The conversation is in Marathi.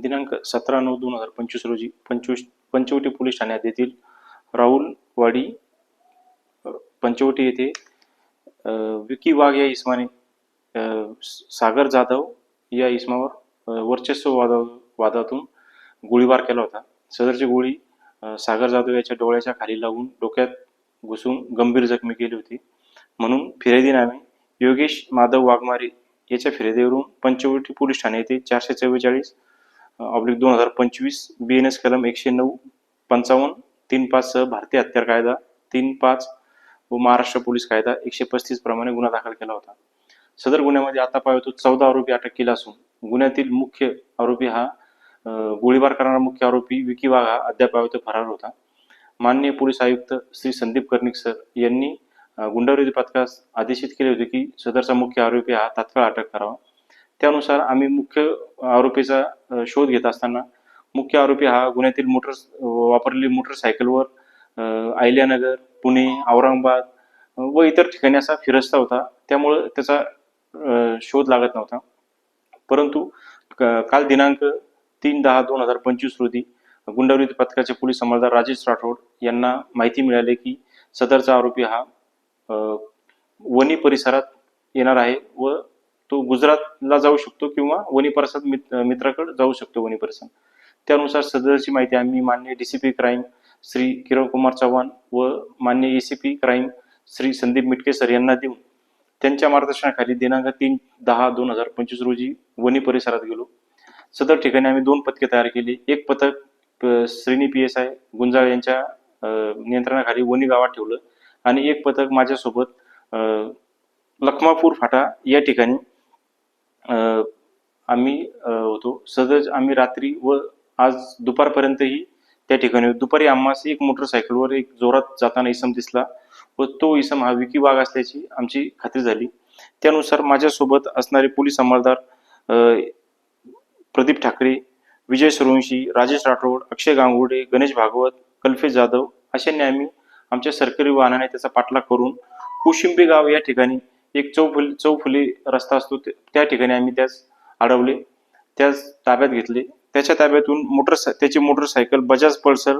दिनांक सतरा नऊ दोन हजार पंचवीस रोजी पंचवीस पंचवटी पोलीस ठाण्यात येथील राहुलवाडी पंचवटी येथे विकी वाघ या इसमाने सागर जाधव या इसमावर वर्चस्व वादा वादातून गोळीबार केला होता. सदरची गोळी सागर जाधव याच्या डोळ्याच्या खाली लागून डोक्यात घुसून गंभीर जखमी केली होती. म्हणून फिर्यादीनामे योगेश माधव वाघमारे याच्या फिर्यादीवरून पंचवटी पोलीस ठाणे येथे चारशे चव्वेचाळीस ऑब्लिक दोन हजार पंचवीस बी एन एस कलम एकशे नऊ पंचावन्न तीन पाच सह भारतीय हत्यार कायदा तीन पाच व महाराष्ट्र पोलीस कायदा एकशे पस्तीस प्रमाणे गुन्हा दाखल केला होता. सदर गुन्ह्यामध्ये आता चौदा आरोपी अटक केला असून गुन्ह्यातील मुख्य आरोपी हा गोळीबार करणारा मुख्य आरोपी विकी वाघ हा अद्याप फरार होता. माननीय पोलीस आयुक्त श्री संदीप कर्णिक सर यांनी अं, गुंडाविरोधी पथकास आदेशित केले होते की सदरचा मुख्य आरोपी हा तात्काळ अटक करावा. त्यानुसार आम्ही मुख्य आरोपीचा शोध घेत असताना मुख्य आरोपी हा गुन्ह्यातील मोटर वापरलेली मोटरसायकलवर आयल्यानगर अहिल्यानगर पुणे औरंगाबाद व इतर ठिकाणी असा फिरस्ता होता. त्यामुळं त्याचा शोध लागत नव्हता. परंतु काल दिनांक तीन दहा दोन हजार पंचवीस रोजी गुंडावरी पथकाचे पोलीस अंमलदार राजेश राठोड यांना माहिती मिळाली की सदरचा आरोपी हा वणी परिसरात येणार आहे व तो गुजरातला जाऊ शकतो किंवा वणी मित्र मित्राकडे जाऊ शकतो वणी त्यानुसार सदरची माहिती आम्ही मान्य डीसीपी क्राईम श्री किरण कुमार चव्हाण व मान्य ACP crime Shri Sandeep Mitke sir यांना देऊन त्यांच्या मार्गदर्शनाखाली दिनांक तीन दहा दोन हजार पंचवीस रोजी वणी परिसरात गेलो. सदर ठिकाणी आम्ही दोन पथके तयार केली. एक पथक श्रीनी पी एस आय गुंजाळ यांच्या नियंत्रणाखाली वणी गावात ठेवलं आणि एक पथक माझ्यासोबत लखमापूर फाटा या ठिकाणी आम्ही होतो. सदज आम्ही रात्री व आज दुपारपर्यंतही त्या ठिकाणी दुपारी आम्हास एक मोटरसायकलवर एक जोरात जाताना इसम दिसला व तो इसम हा विकी वाघ असल्याची आमची खात्री झाली. त्यानुसार माझ्यासोबत असणारे पोलीस अंमलदार प्रदीप ठाकरे विजय सूर्यवंशी राजेश राठोड अक्षय गांगुडे गणेश भागवत कल्फे जाधव अशांनी आम्ही आमच्या सरकारी वाहनाने त्याचा पाठलाग करून कुशिंबी गाव या ठिकाणी एक चौफुली चौफुली रस्ता असतो त्या ठिकाणी आम्ही त्यास अडवले. त्यास ताब्यात घेतले. त्याच्या ताब्यातून मोटर त्याची मोटरसायकल बजाज पल्सर